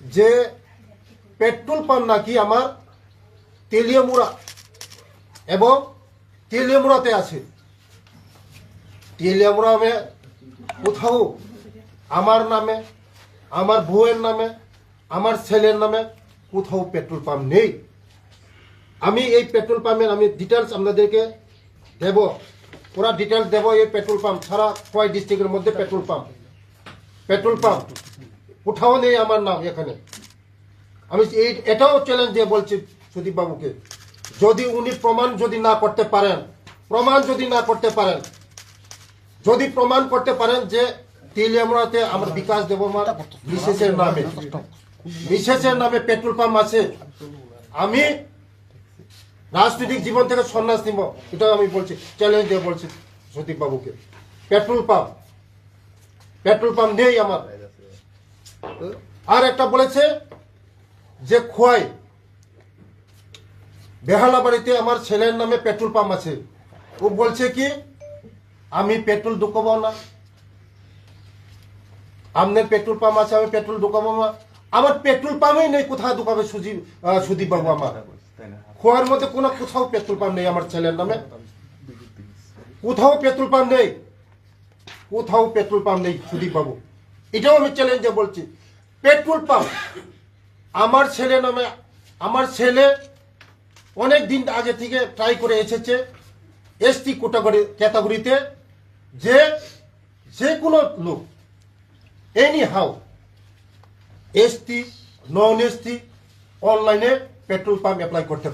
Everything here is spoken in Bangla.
যে পেট্রোল পাম্প নাকি আমার তেলিয়ামুড়া এবং তেলিয়ামুড়াতে আছে। তেলিয়ামুড়া আমি কোথাও আমার নামে, আমার বউয়ের নামে, আমার ছেলের নামে কোথাও পেট্রোল পাম্প নেই। আমি এই পেট্রোল পাম্পের আমি ডিটেলস আপনাদেরকে দেব। পুরা ডিটেলস দেব এই পেট্রোল পাম্প সারা কয় ডিস্ট্রিক্টের মধ্যে পেট্রোল পাম্প? Petrol pump. কোথাও নেই আমার নাম এখানে। আমি এই, এটাও চ্যালেঞ্জ দিয়ে বলছি সুদীপ বাবুকে, যদি উনি প্রমাণ যদি না করতে পারেন, প্রমাণ যদি না করতে পারেন, যদি প্রমাণ করতে পারেন যে তেলিয়ামুড়াতে আমার বিকাশ দেবমার মিসেসের নামে মিসেসের নামে পেট্রোল পাম্প আছে, আমি রাজনৈতিক জীবন থেকে সন্ন্যাস নিব, এটাও আমি বলছি চ্যালেঞ্জ দিয়ে বলছি সতীপ বাবুকে। পেট্রোল পাম্প পেট্রোল পাম্প নেই আমার। আর একটা বলেছে যে খোয়াই বেহালা বাড়িতে আমার ছেলের নামে পেট্রোল পাম্প আছে। ও বলছে কি আমি পেট্রোল ঢুকাবো না। আপনার পেট্রোল পাম্প আছে আমি পেট্রোল ঢুকাবো না। আমার পেট্রোল পাম্পই নেই কোথায় ঢুকাবে আহ, সুদীপ বাবু আমার? খোয়ার মধ্যে কোনো কোথাও পেট্রোল পাম্প নেই আমার ছেলের নামে। কোথাও পেট্রোল পাম্প নেই। কোথাও পেট্রোল পাম্প নেই সুদীপ বাবু এটাও আমি চ্যালেঞ্জে বলছি। পেট্রোল পাম্প, আমার ছেলে নামে, আমার ছেলে অনেক দিন আগে থেকে ট্রাই করে এসেছে এসটি ক্যাটাগরি ক্যাটাগরিতে। যে যে কোনো লোক anyhow ST non ST অনলাইনে পেট্রোল পাম্প অ্যাপ্লাই করতে